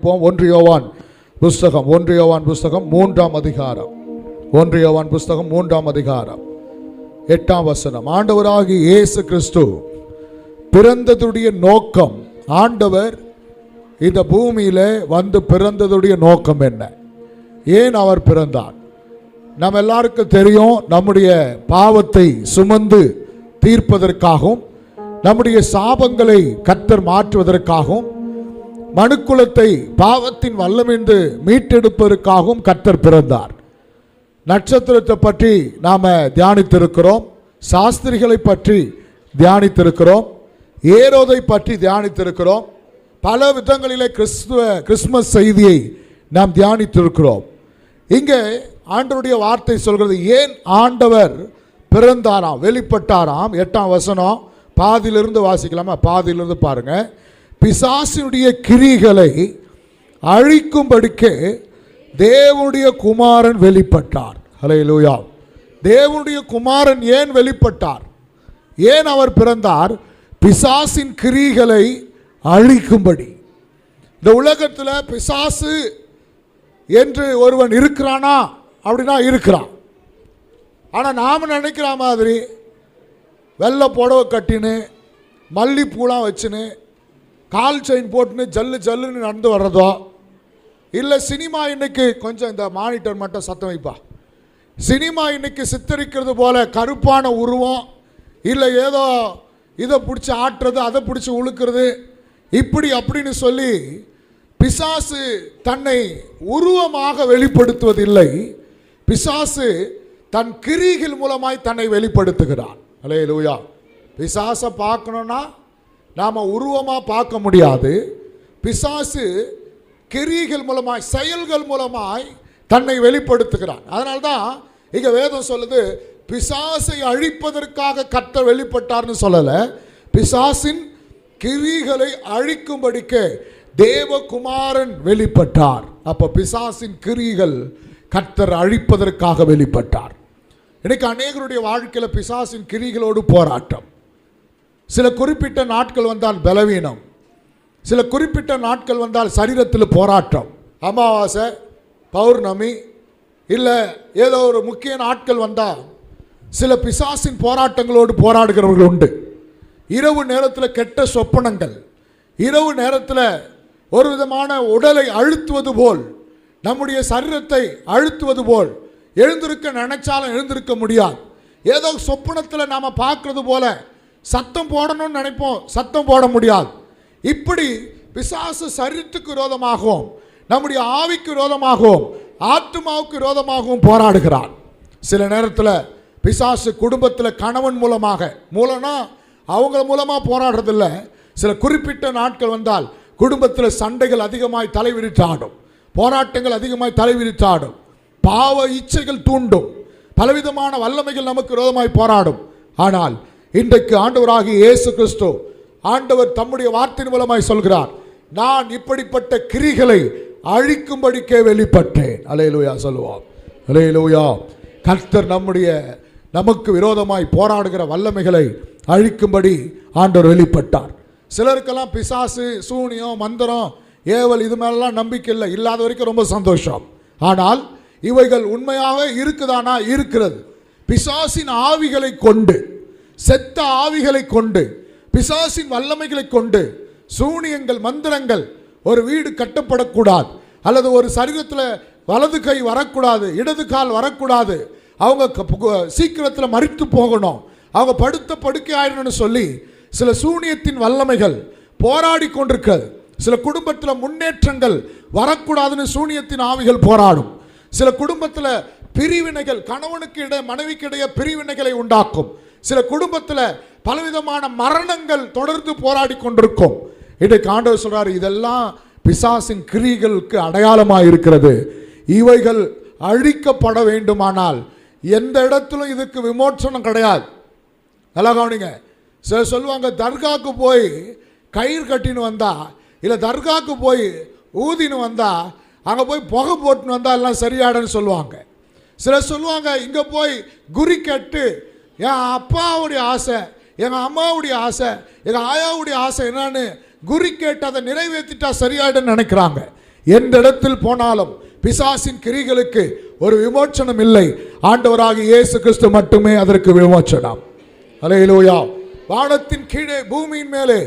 வாசிப்போம் ஒன்றியோவான் புஸ்தகம் ஒன்றியோவான் புஸ்தகம் மூன்றாம் அதிகாரம். ஒன்றியோவான் புஸ்தகம் மூன்றாம் அதிகாரம். எட்டாம் வசனம். ஆண்டவராகி இயேசு கிறிஸ்து பிறந்ததுடைய நோக்கம் ஆண்டவர் இந்த பூமியில் வந்து பிறந்ததுடைய நோக்கம் என்ன? ஏன் அவர் பிறந்தார்? நம்ம எல்லாருக்கும் தெரியும் நம்முடைய பாவத்தை சுமந்து தீர்ப்பதற்காகவும் நம்முடைய சாபங்களை கத்தர் மாற்றுவதற்காகவும் மனுக்குலத்தை பாவத்தின் வல்லமின்றி மீட்டெடுப்பதற்காகவும் கர்த்தர் பிறந்தார். நட்சத்திரத்தை பற்றி நாம் தியானித்திருக்கிறோம். சாஸ்திரிகளை பற்றி தியானித்திருக்கிறோம். ஏரோதை பற்றி தியானித்திருக்கிறோம். பல விதங்களிலே கிறிஸ்துவ கிறிஸ்மஸ் செய்தியை நாம் தியானித்திருக்கிறோம். இங்கே ஆண்டருடைய வார்த்தை சொல்கிறது ஏன் ஆண்டவர் பிறந்தாராம் வெளிப்பட்டாராம்? எட்டாம் வசனம் பாதியிலிருந்து வாசிக்கலாமா? பாதியிலிருந்து பாருங்கள் பிசாசினுடைய கிரிகளை அழிக்கும்படிக்கு தேவனுடைய குமாரன் வெளிப்பட்டார். ஹலே லூயா தேவனுடைய குமாரன் ஏன் வெளிப்பட்டார்? ஏன் அவர் பிறந்தார்? பிசாசின் கிரிகளை அழிக்கும்படி. இந்த உலகத்தில் பிசாசு என்று ஒருவன் இருக்கிறானா? அப்படின்னா இருக்கிறான். ஆனால் நாம் நினைக்கிற மாதிரி வெள்ளை புடவை கட்டின்னு மல்லிப்பூலாம் வச்சுன்னு கால் செயின் போட்டுன்னு ஜல்லு ஜல்லுன்னு நடந்து வர்றதோ இல்லை சினிமா இன்னைக்கு கொஞ்சம் இந்த மானிட்டர் மட்டும் சத்தம் வைப்பா. சினிமா இன்னைக்கு சித்தரிக்கிறது போல கருப்பான உருவம் இல்லை ஏதோ இதை பிடிச்சி ஆட்டுறது அதை பிடிச்சி உழுக்கிறது இப்படி அப்படின்னு சொல்லி பிசாசு தன்னை உருவமாக வெளிப்படுத்துவதில்லை. பிசாசு தன் கிரிகள் மூலமாய் தன்னை வெளிப்படுத்துகிறான். அலே லூயா பிசாசை பார்க்கணுன்னா நாம் உருவமாக பார்க்க முடியாது. பிசாசு கிரிகள் மூலமாய் செயல்கள் மூலமாய் தன்னை வெளிப்படுத்துகிறான். அதனால தான் இங்கே வேதம் சொல்லுது பிசாசை அழிப்பதற்காக கத்த வெளிப்பட்டார்னு சொல்லலை. பிசாசின் கிரிகளை அழிக்கும்படிக்கு தேவகுமாரன் வெளிப்பட்டார். அப்போ பிசாசின் கிரிகள் கத்தர் அழிப்பதற்காக வெளிப்பட்டார். இன்னைக்கு அநேகருடைய வாழ்க்கையில் பிசாசின் கிரிகளோடு போராட்டம். சில குறிப்பிட்ட நாட்கள் வந்தால் பலவீனம். சில குறிப்பிட்ட நாட்கள் வந்தால் சரீரத்தில் போராட்டம். அமாவாசை பௌர்ணமி இல்லை ஏதோ ஒரு முக்கிய நாட்கள் வந்தால் சில பிசாசின் போராட்டங்களோடு போராடுகிறவர்கள் உண்டு. இரவு நேரத்தில் கெட்ட சொப்பனங்கள் இரவு நேரத்தில் ஒரு விதமான உடலை அழுத்துவது போல் நம்முடைய சரீரத்தை அழுத்துவது போல் எழுந்திருக்க நினைச்சாலும் எழுந்திருக்க முடியாது. ஏதோ சொப்பனத்தில் நாம் பார்க்கறது போல சத்தம் போடணும்னு நினைப்போம். சத்தம் போட முடியாது. இப்படி பிசாசு சரீரத்துக்கு விரோதமாகவும் நம்முடைய ஆவிக்கு விரோதமாகவும் ஆத்மாவுக்கு விரோதமாகவும் போராடுகிறான் சில நேரத்தில் பிசாசு குடும்பத்தில் கணவன் மூலமாக மூலம்னா அவங்க மூலமாக போராடுறதில்ல. சில குறிப்பிட்ட நாட்கள் வந்தால் குடும்பத்தில் சண்டைகள் அதிகமாய் தலைவிரித்தாடும். போராட்டங்கள் அதிகமாய் தலைவிரித்தாடும். பாவ இச்சைகள் தூண்டும். பலவிதமான வல்லமைகள் நமக்கு விரோதமாய் போராடும். ஆனால் இன்றைக்கு ஆண்டவராகிய இயேசு கிறிஸ்து ஆண்டவர் தம்முடைய வார்த்தையின் மூலமாய் சொல்கிறார் நான் இப்படிப்பட்ட கிரிகளை அழிக்கும்படிக்கே வெளிப்பட்டேன். அலையலூயா சொல்லுவோம். அலையலூயா கர்த்தர் நம்முடைய நமக்கு விரோதமாய் போராடுகிற வல்லமைகளை அழிக்கும்படி ஆண்டவர் வெளிப்பட்டார். சிலருக்கெல்லாம் பிசாசு சூனியம் மந்திரம் ஏவல் இது மேலெல்லாம் நம்பிக்கை இல்லை இல்லாத வரைக்கும் ரொம்ப சந்தோஷம். ஆனால் இவைகள் உண்மையாக இருக்குதானா? இருக்கிறது. பிசாசின் ஆவிகளை கொண்டு செத்த ஆவிகளை கொண்டு பிசாசின் வல்லமைகளை கொண்டு சூனியங்கள் மந்திரங்கள் ஒரு வீடு கட்டப்படக்கூடாது அல்லது ஒரு சரீரத்தில் வலது கை வரக்கூடாது இடது கால் வரக்கூடாது அவங்க சீக்கிரத்தில் மறித்து போகணும் அவங்க படுத்த படுக்கை ஆயிடணும்னு சொல்லி சில சூனியத்தின் வல்லமைகள் போராடி கொண்டிருக்கிறது. சில குடும்பத்தில் முன்னேற்றங்கள் வரக்கூடாதுன்னு சூனியத்தின் ஆவிகள் போராடும். சில குடும்பத்தில் பிரிவினைகள் கணவனுக்கு இட மனைவிக்கு இடையே பிரிவினைகளை உண்டாக்கும். சில குடும்பத்தில் பலவிதமான மரணங்கள் தொடர்ந்து போராடி கொண்டிருக்கும். இன்றைக்கு ஆண்டவர் சொல்கிறார் இதெல்லாம் பிசாசின் கிரிகளுக்கு அடையாளமாக இருக்கிறது இவைகள் அழிக்கப்பட வேண்டுமானால் எந்த இடத்துல இதுக்கு விமோச்சனம் கிடையாது. நல்லா கவனிங்க. சில சொல்லுவாங்க தர்காவுக்கு போய் கயிறு கட்டின்னு வந்தா இல்லை தர்காவுக்கு போய் ஊதின்னு வந்தா அங்கே போய் புகை போட்டுன்னு வந்தால் எல்லாம் சரியாடன்னு சொல்லுவாங்க. சிலர் சொல்லுவாங்க இங்கே போய் குறி கட்டு என் அப்பாவுடைய ஆசை எங்கள் அம்மாவுடைய ஆசை எங்கள் ஆயாவுடைய ஆசை என்னன்னு குறி கேட்டு அதை நிறைவேற்றிட்டா சரியாயிடுன்னு நினைக்கிறாங்க. எந்த இடத்தில் போனாலும் பிசாசின் கிரிகளுக்கு ஒரு விமோச்சனம் இல்லை. ஆண்டவராக இயேசு கிறிஸ்து மட்டுமே அதற்கு விமோச்சனம். அலையிலோயா வானத்தின் கீழே பூமியின் மேலே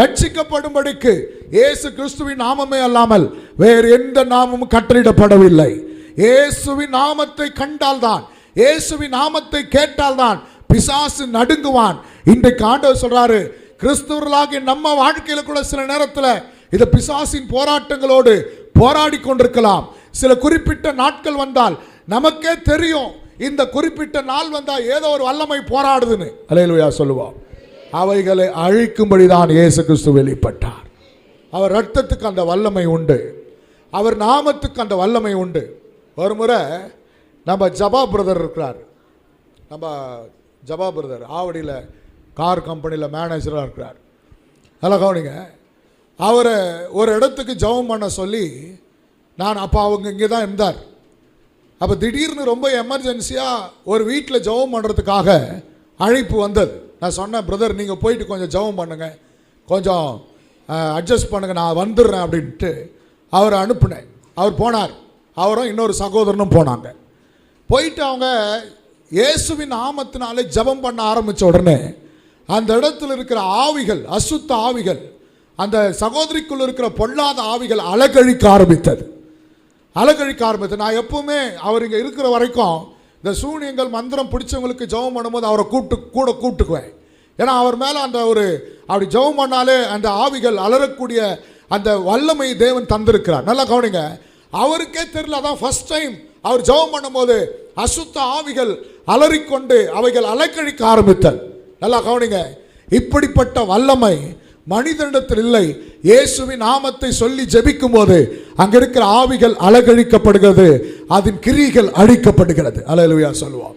ரட்சிக்கப்படும்படிக்கு இயேசு கிறிஸ்துவின் நாமமே அல்லாமல் வேறு எந்த நாமமும் கட்டளிடப்படவில்லை இயேசுவின் நாமத்தை கண்டால்தான் இயேசுவின் நாமத்தை கேட்டால்தான் பிசாசு நடுங்குவான். இன்றைக்கு ஆண்டவர் சொல்றாரு கிறிஸ்துவர்களாகிய நம்ம வாழ்க்கையில கூட சில நேரத்தில் இந்த பிசாசின் போராட்டங்களோடு போராடி கொண்டிருக்கலாம். சில குறிப்பிட்ட நாட்கள் வந்தால் நமக்கே தெரியும் இந்த குறிப்பிட்ட நாள் வந்தால் ஏதோ ஒரு வல்லமை போராடுதுன்னு. அலையலுயா சொல்லுவோம் அவைகளை அழிக்கும்படிதான் இயேசு கிறிஸ்து வெளிப்பட்டார். அவர் ரத்தத்துக்கு அந்த வல்லமை உண்டு. அவர் நாமத்துக்கு அந்த வல்லமை உண்டு. ஒரு முறை நம்ம ஜபா பிரதர் இருக்கிறார். நம்ம ஜபா பிரதர் ஆவடியில் கார் கம்பெனியில் மேனேஜராக இருக்கிறார். நல்லா கவனிங்க. அவரை ஒரு இடத்துக்கு ஜெபம் பண்ண சொல்லி நான் அப்போ அவங்க இங்கே தான் இருந்தார். அப்போ திடீர்னு ரொம்ப எமர்ஜென்சியாக ஒரு வீட்டில் ஜெபம் பண்ணுறதுக்காக அழைப்பு வந்தது. நான் சொன்னேன் பிரதர் நீங்கள் போயிட்டு கொஞ்சம் ஜெபம் பண்ணுங்கள் கொஞ்சம் அட்ஜஸ்ட் பண்ணுங்கள் நான் வந்துடுறேன் அப்படின்ட்டு அவரை அனுப்புனேன். அவர் போனார். அவரும் இன்னொரு சகோதரனும் போனாங்க. போயிட்டு அவங்க இயேசுவின் நாமத்தினாலே ஜெபம் பண்ண ஆரம்பித்த உடனே அந்த இடத்துல இருக்கிற ஆவிகள் அசுத்த ஆவிகள் அந்த சகோதரிக்குள்ள இருக்கிற பொல்லாத ஆவிகள் அலகழிக்க ஆரம்பித்தது. அலகழிக்க ஆரம்பித்தது. நான் எப்பவுமே அவர் இங்கே இருக்கிற வரைக்கும் இந்த சூனியங்கள் மந்திரம் பிடிச்சவங்களுக்கு ஜெபம் பண்ணும்போது அவரை கூப்பிட்டு கூட கூப்பிட்டுக்குவேன் ஏன்னா அவர் மேலே அந்த ஒரு அப்படி ஜெபம் பண்ணாலே அந்த ஆவிகள் அலறக்கூடிய அந்த வல்லமை தேவன் தந்திருக்கிறார். நல்லா கவனிங்க. அவருக்கே தெரியல அதான் ஃபஸ்ட் டைம் அவர் ஜெபம் பண்ணும்போது அசுத்த ஆவிகள் அலறிக்கொண்டு அவைகள் அலைக்கழிக்க ஆரம்பித்தல். நல்லா கவனிங்க. இப்படிப்பட்ட வல்லமை மனிதனிடத்தில் இல்லை. இயேசுவின் நாமத்தை சொல்லி ஜெபிக்கும் போது அங்க இருக்கிற ஆவிகள் அலகழிக்கப்படுகிறது. அதன் கிரிகள் அழிக்கப்படுகிறது. அலையலுயா சொல்லுவோம்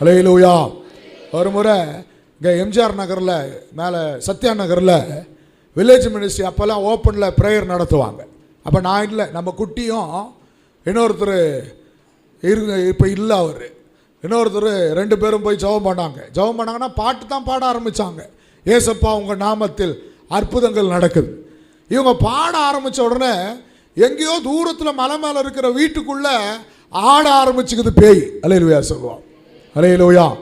அலையலுயா. ஒரு முறை இங்கே எம்ஜிஆர் நகரில் மேலே சத்யா நகரில் வில்லேஜ் மினிஸ்ட்ரி அப்போல்லாம் ஓப்பனில் ப்ரேயர் நடத்துவாங்க. அப்போ நான் இல்லை நம்ம குட்டியும் இன்னொருத்தர் இரு இப்போ இல்லை அவர். இன்னொருத்தர் ரெண்டு பேரும் போய் ஜெபம் பண்ணாங்க. ஜெபம் பண்ணாங்கன்னா பாட்டு தான் பாட ஆரம்பித்தாங்க ஏசப்பா உங்கள் நாமத்தில் அற்புதங்கள் நடக்குது. இவங்க பாட ஆரம்பித்த உடனே எங்கேயோ தூரத்தில் மலை மேலே இருக்கிற வீட்டுக்குள்ளே ஆட ஆரம்பிச்சுக்குது பேய். அலையிலுயா சொல்லுவோம் அலையிலுயா.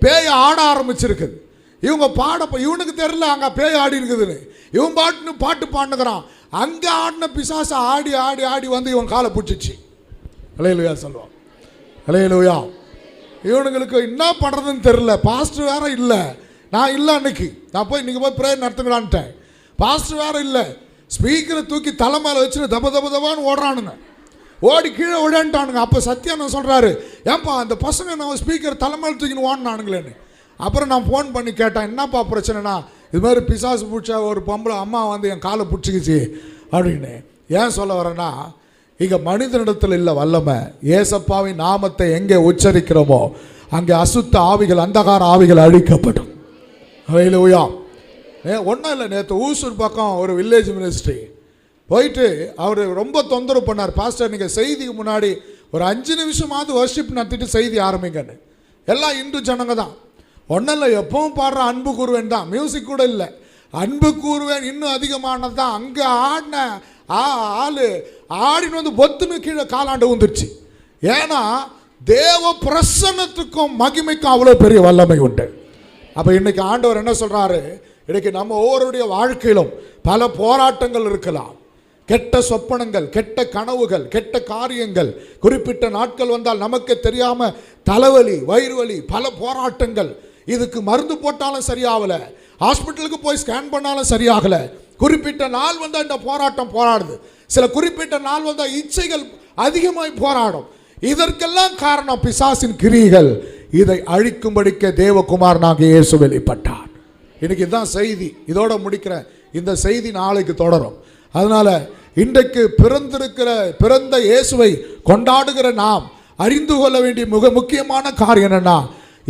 பேய் ஆட ஆரம்பிச்சிருக்குது. இவங்க பாட இவனுக்கு தெரில அங்கே பேய் ஆடி இருக்குதுன்னு. இவன் பாட்டுன்னு பாட்டு பாண்டுக்கிறான் அங்கே ஆடின பிசாசை ஆடி ஆடி ஆடி வந்து இவன் காலை பிடிச்சிச்சு. அலையிலுயா சொல்லுவான் அலையிலுயா இவனுங்களுக்கு என்ன பண்ணுறதுன்னு தெரில பாஸ்டர் வேற இல்லை. நான் இல்லை அன்னைக்கு. நான் போய் இன்றைக்கி போய் ப்ரேயர் நடத்துங்களான்ட்டேன். பாஸ்டர் வேற இல்லை. ஸ்பீக்கரை தூக்கி தலை மேலே வச்சுன்னு தப தப தபான்னு ஓடுறானுங்க. ஓடி கீழே விடான்ட்டானுங்க அப்போ சத்யானந்த் சொல்கிறாரு ஏன்பா அந்த பசங்க நம்ம ஸ்பீக்கர் தலை மேலே தூக்கின்னு ஓடினானுங்களேன்னு. அப்புறம் நான் ஃபோன் பண்ணி கேட்டேன். என்னப்பா பிரச்சனைனா? இது மாதிரி பிசாசு பிடிச்ச ஒரு பொம்பளை அம்மா வந்து என் காலை பிடிச்சிக்கிச்சு. அப்படின்னு. ஏன் சொல்ல வரேன்னா இங்கே மனிதனிடத்தில் இல்லை வல்லமை. ஏசப்பாவின் நாமத்தை எங்கே உச்சரிக்கிறோமோ அங்கே அசுத்த ஆவிகள் அந்தகார ஆவிகள் அழிக்கப்படும். அவையிலூயா ஏ ஒன்றும் இல்லை நேற்று ஊசூர் பக்கம் ஒரு வில்லேஜ் மினிஸ்ட்ரி போயிட்டு அவர் ரொம்ப தொந்தரவு பண்ணார். பாஸ்டர் நீங்கள் செய்திக்கு முன்னாடி ஒரு அஞ்சு நிமிஷமாவது வர்ஷிப் நடத்திட்டு செய்தி ஆரம்பிங்கன்னு. எல்லாம் இந்து ஜனங்க தான். ஒன்றும் இல்லை எப்பவும் பாடுற அன்பு கூறுவேன் தான். மியூசிக் கூட இல்லை. அன்பு கூறுவேன் இன்னும் அதிகமானது தான். அங்கே ஆடின ஆ ஆள். ஆடின்னு வந்து பொத்துன்னு கீழே காலாண்டு வந்துருச்சு ஏன்னா தேவ பிரசன்னத்துக்கும் மகிமைக்கும் அவ்வளோ பெரிய வல்லமை உண்டு. அப்போ இன்னைக்கு ஆண்டவர் என்ன சொல்கிறாரு இன்னைக்கு நம்ம ஒவ்வொருடைய வாழ்க்கையிலும் பல போராட்டங்கள் இருக்கலாம். கெட்ட சொப்பனங்கள் கெட்ட கனவுகள் கெட்ட காரியங்கள் குறிப்பிட்ட நாட்கள் வந்தால் நமக்கு தெரியாமல் தலைவலி வயிறு வலி பல போராட்டங்கள். இதுக்கு மருந்து போட்டாலும் சரியாகலை. ஹாஸ்பிட்டலுக்கு போய் ஸ்கேன் பண்ணாலும் சரியாகலை. குறிப்பிட்ட நாள் வந்தால் இந்த போராட்டம் போராடுது. சில குறிப்பிட்ட நாள் வந்தால் இச்சைகள் அதிகமாய் போராடும். இதற்கெல்லாம் காரணம் பிசாசின் கிரிகள். இதை அழிக்கும்படிக்க தேவகுமார் நாங்கள் இயேசு வெளிப்பட்டார். இன்னைக்கு இதுதான் செய்தி. இதோட முடிக்கிறேன். இந்த செய்தி நாளைக்கு தொடரும். அதனால இன்றைக்கு பிறந்திருக்கிற பிறந்த இயேசுவை கொண்டாடுகிற நாம் அறிந்து கொள்ள வேண்டிய மிக முக்கியமான காரியம் என்னன்னா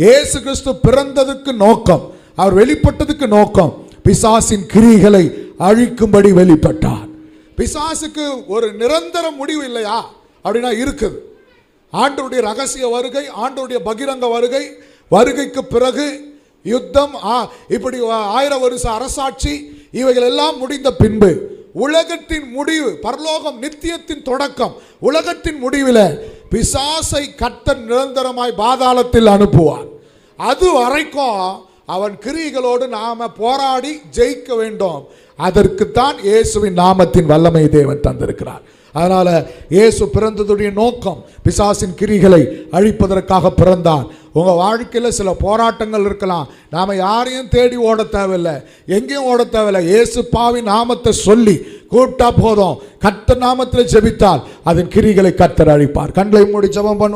இயேசு கிறிஸ்து பிறந்ததுக்கு நோக்கம் அவர் வெளிப்பட்டதுக்கு நோக்கம் பிசாசின் கிரிகளை அழிக்கும்படி வெளிப்பட்டார். பிசாசுக்கு ஒரு நிரந்தர முடிவு இல்லையா? அப்படின்னா இருக்குது. ஆண்டருடைய ரகசிய வருகை ஆண்டருடைய பகிரங்க வருகை வருகைக்கு பிறகு யுத்தம் ஆ, இப்படி ஆயிரம் வருஷ அரசாட்சி இவைகள் எல்லாம் முடிந்த பின்பு உலகத்தின் முடிவு பரலோகம் நித்தியத்தின் தொடக்கம் உலகத்தின் முடிவில் பிசாசை கர்த்தர் நிரந்தரமாய் பாதாளத்தில் அனுப்புவார். அது வரைக்கும் அவன் கிரிகளோடு நாம போராடி ஜெயிக்க வேண்டும். அதற்குத்தான் இயேசுவின் நாமத்தின் வல்லமை தேவன் தந்திருக்கிறார். அதனால் இயேசு பிறந்ததுடைய நோக்கம் பிசாசின் கிரிகளை அழிப்பதற்காக பிறந்தான். உங்கள் வாழ்க்கையில் சில போராட்டங்கள் இருக்கலாம். நாம யாரையும் தேடி ஓட தேவையில்லை. எங்கேயும் ஓட தேவையில்லை. இயேசு பாவின் நாமத்தை சொல்லி கூப்பிட்டா போதும். கத்த நாமத்தில் ஜெபித்தால் அதன் கிரிகளை கத்தர் அழிப்பார். கண்களை மூடி ஜபம் பண்ணுவோம்